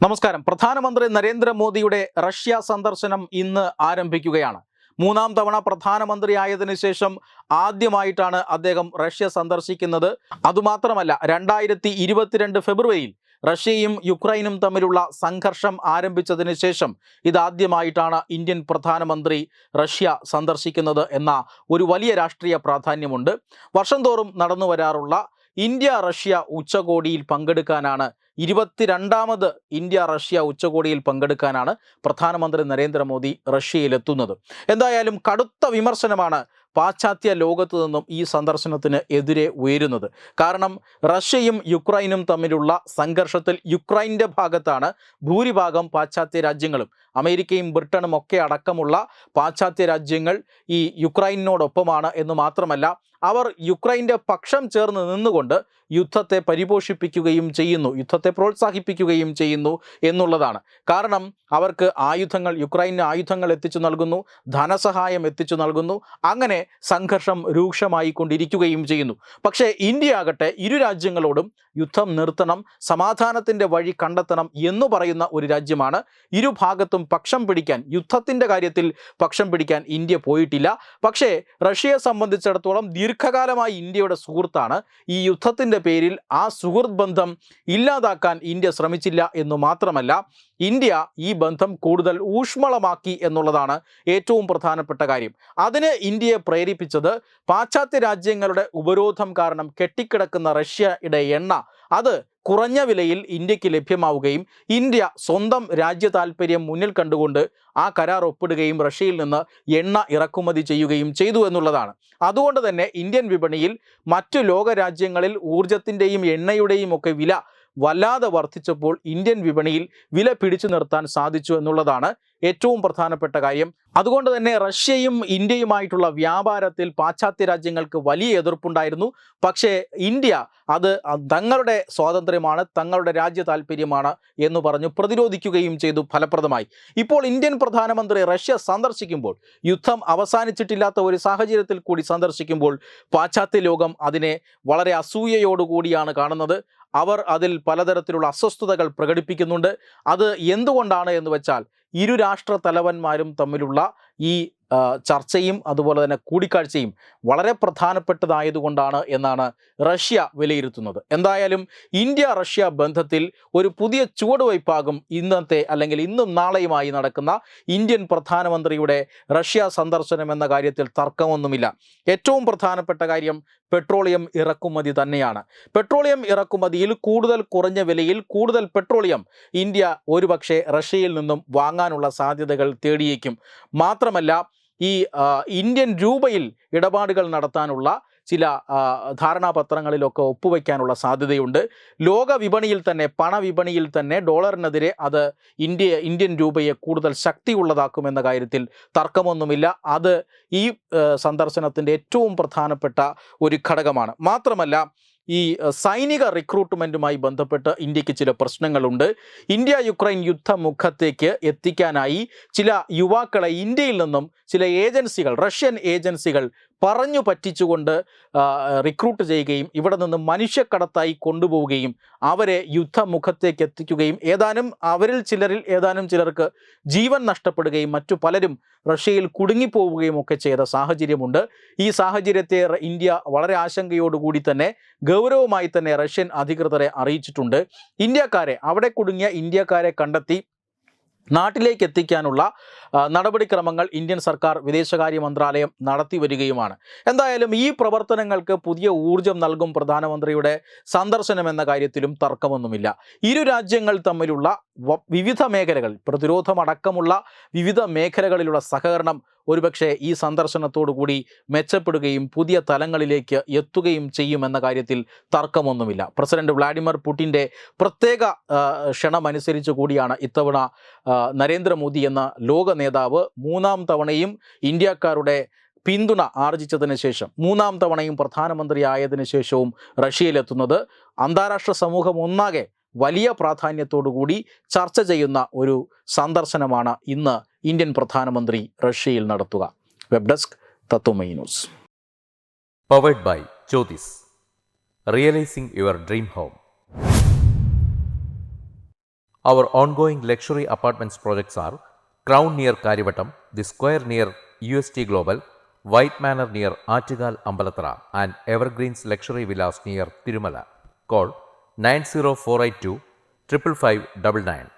നമസ്കാരം. പ്രധാനമന്ത്രി നരേന്ദ്രമോദിയുടെ റഷ്യ സന്ദർശനം ഇന്ന് ആരംഭിക്കുകയാണ്. മൂന്നാം തവണ പ്രധാനമന്ത്രിയായതിനു ശേഷം ആദ്യമായിട്ടാണ് അദ്ദേഹം റഷ്യ സന്ദർശിക്കുന്നത്. അതുമാത്രമല്ല രണ്ടായിരത്തി ഇരുപത്തിരണ്ട് ഫെബ്രുവരിയിൽ റഷ്യയും യുക്രൈനും തമ്മിലുള്ള സംഘർഷം ആരംഭിച്ചതിന് ശേഷം ഇതാദ്യമായിട്ടാണ് ഇന്ത്യൻ പ്രധാനമന്ത്രി റഷ്യ സന്ദർശിക്കുന്നത് എന്ന ഒരു വലിയ രാഷ്ട്രീയ പ്രാധാന്യമുണ്ട്. വർഷം തോറും നടന്നു വരാറുള്ള ഇന്ത്യ റഷ്യ ഉച്ചകോടിയിൽ പങ്കെടുക്കാനാണ് ഇരുപത്തിരണ്ടാമത് ഇന്ത്യ റഷ്യ ഉച്ചകോടിയിൽ പങ്കെടുക്കാനാണ് പ്രധാനമന്ത്രി നരേന്ദ്രമോദി റഷ്യയിലെത്തുന്നത്. എന്തായാലും കടുത്ത വിമർശനമാണ് പാശ്ചാത്യ ലോകത്തു നിന്നും ഈ സന്ദർശനത്തിന് എതിരെ ഉയരുന്നത്. കാരണം റഷ്യയും യുക്രൈനും തമ്മിലുള്ള സംഘർഷത്തിൽ യുക്രൈന്റെ ഭാഗത്താണ് ഭൂരിഭാഗം പാശ്ചാത്യ രാജ്യങ്ങളും. അമേരിക്കയും ബ്രിട്ടനും ഒക്കെ അടക്കമുള്ള പാശ്ചാത്യ രാജ്യങ്ങൾ ഈ യുക്രൈനോടൊപ്പമാണ് എന്ന് മാത്രമല്ല അവർ യുക്രൈന്റെ പക്ഷം ചേർന്ന് നിന്നുകൊണ്ട് യുദ്ധത്തെ പരിപോഷിപ്പിക്കുകയും ചെയ്യുന്നു യുദ്ധത്തെ പ്രോത്സാഹിപ്പിക്കുകയും ചെയ്യുന്നു എന്നുള്ളതാണ്. കാരണം അവർക്ക് ആയുധങ്ങൾ യുക്രൈന് ആയുധങ്ങൾ എത്തിച്ചു നൽകുന്നു ധനസഹായം എത്തിച്ചു നൽകുന്നു. അങ്ങനെ സംഘർഷം രൂക്ഷമായി കൊണ്ടിരിക്കുകയും ചെയ്യുന്നു. പക്ഷേ ഇന്ത്യ ആകട്ടെ ഇരു രാജ്യങ്ങളോടും യുദ്ധം നിർത്തണം സമാധാനത്തിന്റെ വഴി കണ്ടെത്തണം എന്ന് പറയുന്ന ഒരു രാജ്യമാണ്. ഇരു ഭാഗത്തും പക്ഷം പിടിക്കാൻ യുദ്ധത്തിന്റെ കാര്യത്തിൽ പക്ഷം പിടിക്കാൻ ഇന്ത്യ പോയിട്ടില്ല. പക്ഷേ റഷ്യയെ സംബന്ധിച്ചിടത്തോളം ദീർഘകാലമായി ഇന്ത്യയുടെ സുഹൃത്താണ്. ഈ യുദ്ധത്തിന്റെ പേരിൽ ആ സുഹൃത്ത് ബന്ധം ഇല്ലാതാക്കാൻ ഇന്ത്യ ശ്രമിച്ചില്ല എന്ന് മാത്രമല്ല ഇന്ത്യ ഈ ബന്ധം കൂടുതൽ ഊഷ്മളമാക്കി എന്നുള്ളതാണ് ഏറ്റവും പ്രധാനപ്പെട്ട കാര്യം. അതിന് ഇന്ത്യയെ പ്രേരിപ്പിച്ചത് പാശ്ചാത്യ രാജ്യങ്ങളുടെ ഉപരോധം കാരണം കെട്ടിക്കിടക്കുന്ന റഷ്യയുടെ എണ്ണ. അത് കുറഞ്ഞ വിലയിൽ ഇന്ത്യയ്ക്ക് ലഭ്യമാവുകയും ഇന്ത്യ സ്വന്തം രാജ്യ താൽപ്പര്യം മുന്നിൽ കണ്ടുകൊണ്ട് ആ കരാർ ഒപ്പിടുകയും റഷ്യയിൽ നിന്ന് എണ്ണ ഇറക്കുമതി ചെയ്യുകയും ചെയ്തു എന്നുള്ളതാണ്. അതുകൊണ്ട് തന്നെ ഇന്ത്യൻ വിപണിയിൽ മറ്റു ലോകരാജ്യങ്ങളിൽ ഊർജത്തിന്റെയും എണ്ണയുടെയും ഒക്കെ വില വല്ലാതെ വർദ്ധിച്ചപ്പോൾ ഇന്ത്യൻ വിപണിയിൽ വില പിടിച്ചു നിർത്താൻ സാധിച്ചു എന്നുള്ളതാണ് ഏറ്റവും പ്രധാനപ്പെട്ട കാര്യം. അതുകൊണ്ട് തന്നെ റഷ്യയും ഇന്ത്യയുമായിട്ടുള്ള വ്യാപാരത്തിൽ പാശ്ചാത്യ രാജ്യങ്ങൾക്ക് വലിയ എതിർപ്പുണ്ടായിരുന്നു. പക്ഷേ ഇന്ത്യ അത് തങ്ങളുടെ സ്വാതന്ത്ര്യമാണ് തങ്ങളുടെ രാജ്യ താല്പര്യമാണ് എന്ന് പറഞ്ഞു പ്രതിരോധിക്കുകയും ചെയ്തു ഫലപ്രദമായി. ഇപ്പോൾ ഇന്ത്യൻ പ്രധാനമന്ത്രി റഷ്യ സന്ദർശിക്കുമ്പോൾ യുദ്ധം അവസാനിച്ചിട്ടില്ലാത്ത ഒരു സാഹചര്യത്തിൽ കൂടി സന്ദർശിക്കുമ്പോൾ പാശ്ചാത്യ ലോകം അതിനെ വളരെ അസൂയയോടുകൂടിയാണ് കാണുന്നത്. അവർ അതിൽ പലതരത്തിലുള്ള അസ്വസ്ഥതകൾ പ്രകടിപ്പിക്കുന്നുണ്ട്. അത് എന്തുകൊണ്ടാണ് എന്ന് വെച്ചാൽ ഇരു രാഷ്ട്ര തലവന്മാരും തമ്മിലുള്ള ഈ ചർച്ചയും അതുപോലെ തന്നെ കൂടിക്കാഴ്ചയും വളരെ പ്രധാനപ്പെട്ടതായതുകൊണ്ടാണ് എന്നാണ് റഷ്യ വിലയിരുത്തുന്നത്. എന്തായാലും ഇന്ത്യ റഷ്യ ബന്ധത്തിൽ ഒരു പുതിയ ചുവടുവയ്പാകും ഇന്നത്തെ അല്ലെങ്കിൽ ഇന്നും നാളെയുമായി നടക്കുന്ന ഇന്ത്യൻ പ്രധാനമന്ത്രിയുടെ റഷ്യ സന്ദർശനം എന്ന കാര്യത്തിൽ തർക്കമൊന്നുമില്ല. ഏറ്റവും പ്രധാനപ്പെട്ട കാര്യം പെട്രോളിയം ഇറക്കുമതി തന്നെയാണ്. പെട്രോളിയം ഇറക്കുമതിയിൽ കൂടുതൽ കുറഞ്ഞ വിലയിൽ കൂടുതൽ പെട്രോളിയം ഇന്ത്യ ഒരുപക്ഷെ റഷ്യയിൽ നിന്നും വാങ്ങാനുള്ള സാധ്യതകൾ തേടിയേക്കും. മാത്രമല്ല ഈ ഇന്ത്യൻ രൂപയിൽ ഇടപാടുകൾ നടത്താനുള്ള ചില ധാരണാപത്രങ്ങളിലൊക്കെ ഒപ്പുവയ്ക്കാനുള്ള സാധ്യതയുണ്ട്. ലോക വിപണിയിൽ തന്നെ പണവിപണിയിൽ തന്നെ ഡോളറിനെതിരെ അത് ഇന്ത്യ ഇന്ത്യൻ രൂപയെ കൂടുതൽ ശക്തിയുള്ളതാക്കുമെന്ന കാര്യത്തിൽ തർക്കമൊന്നുമില്ല. അത് ഈ സന്ദർശനത്തിന്റെ ഏറ്റവും പ്രധാനപ്പെട്ട ഒരു ഘടകമാണ്. മാത്രമല്ല ഈ സൈനിക റിക്രൂട്ട്മെന്റുമായി ബന്ധപ്പെട്ട് ഇന്ത്യയ്ക്ക് ചില പ്രശ്നങ്ങളുണ്ട്. ഇന്ത്യ യുക്രൈൻ യുദ്ധമുഖത്തേക്ക് എത്തിക്കാനായി ചില യുവാക്കളെ ഇന്ത്യയിൽ നിന്നും ചില ഏജൻസികൾ റഷ്യൻ ഏജൻസികൾ പറഞ്ഞു പറ്റിച്ചുകൊണ്ട് റിക്രൂട്ട് ചെയ്യുകയും ഇവിടെ നിന്ന് മനുഷ്യക്കടത്തായി കൊണ്ടുപോവുകയും അവരെ യുദ്ധമുഖത്തേക്ക് എത്തിക്കുകയും ഏതാനും അവരിൽ ചിലരിൽ ഏതാനും ചിലർക്ക് ജീവൻ നഷ്ടപ്പെടുകയും മറ്റു പലരും റഷ്യയിൽ കുടുങ്ങിപ്പോവുകയും ഒക്കെ ചെയ്ത സാഹചര്യമുണ്ട്. ഈ സാഹചര്യത്തെ ഇന്ത്യ വളരെ ആശങ്കയോടുകൂടി തന്നെ ഗൗരവമായി തന്നെ റഷ്യൻ അധികൃതരെ അറിയിച്ചിട്ടുണ്ട്. ഇന്ത്യക്കാരെ അവിടെ കുടുങ്ങിയ ഇന്ത്യക്കാരെ കണ്ടെത്തി നാട്ടിലേക്ക് എത്തിക്കാനുള്ള നടപടിക്രമങ്ങൾ ഇന്ത്യൻ സർക്കാർ വിദേശകാര്യ മന്ത്രാലയം നടത്തി വരികയുമാണ്. എന്തായാലും ഈ പ്രവർത്തനങ്ങൾക്ക് പുതിയ ഊർജം നൽകും പ്രധാനമന്ത്രിയുടെ സന്ദർശനം എന്ന കാര്യത്തിലും തർക്കമൊന്നുമില്ല. ഇരു രാജ്യങ്ങൾ തമ്മിലുള്ള വിവിധ മേഖലകൾ പ്രതിരോധമടക്കമുള്ള വിവിധ മേഖലകളിലുള്ള സഹകരണം ഒരുപക്ഷെ ഈ സന്ദർശനത്തോടുകൂടി മെച്ചപ്പെടുകയും പുതിയ തലങ്ങളിലേക്ക് എത്തുകയും ചെയ്യുമെന്ന കാര്യത്തിൽ തർക്കമൊന്നുമില്ല. പ്രസിഡന്റ് വ്ളാഡിമിർ പുടിന്റെ പ്രത്യേക ക്ഷണമനുസരിച്ച് കൂടിയാണ് ഇത്തവണ നരേന്ദ്രമോദി എന്ന ലോക നേതാവ് മൂന്നാം തവണയും ഇന്ത്യക്കാരുടെ പിന്തുണ ആർജിച്ചതിന് ശേഷം മൂന്നാം തവണയും പ്രധാനമന്ത്രി പ്രധാനമന്ത്രിയായതിനു ശേഷവും റഷ്യയിലെത്തുന്നത് അന്താരാഷ്ട്ര സമൂഹം ഒന്നാകെ വലിയ പ്രാധാന്യത്തോടുകൂടി ചർച്ച ചെയ്യുന്ന ഒരു സന്ദർശനമാണ് ഇന്ന് ഇന്ത്യൻ പ്രധാനമന്ത്രി റഷ്യയിൽ നടത്തുക web desk Tattvamayi news powered by Jyothis realising your dream home Our ongoing luxury apartments projects are Crown near Karivatam, The Square near UST Global, White Manor near Achigal Ambalatra, and Evergreens Luxury Villas near Tirumala. Call 90482 55599.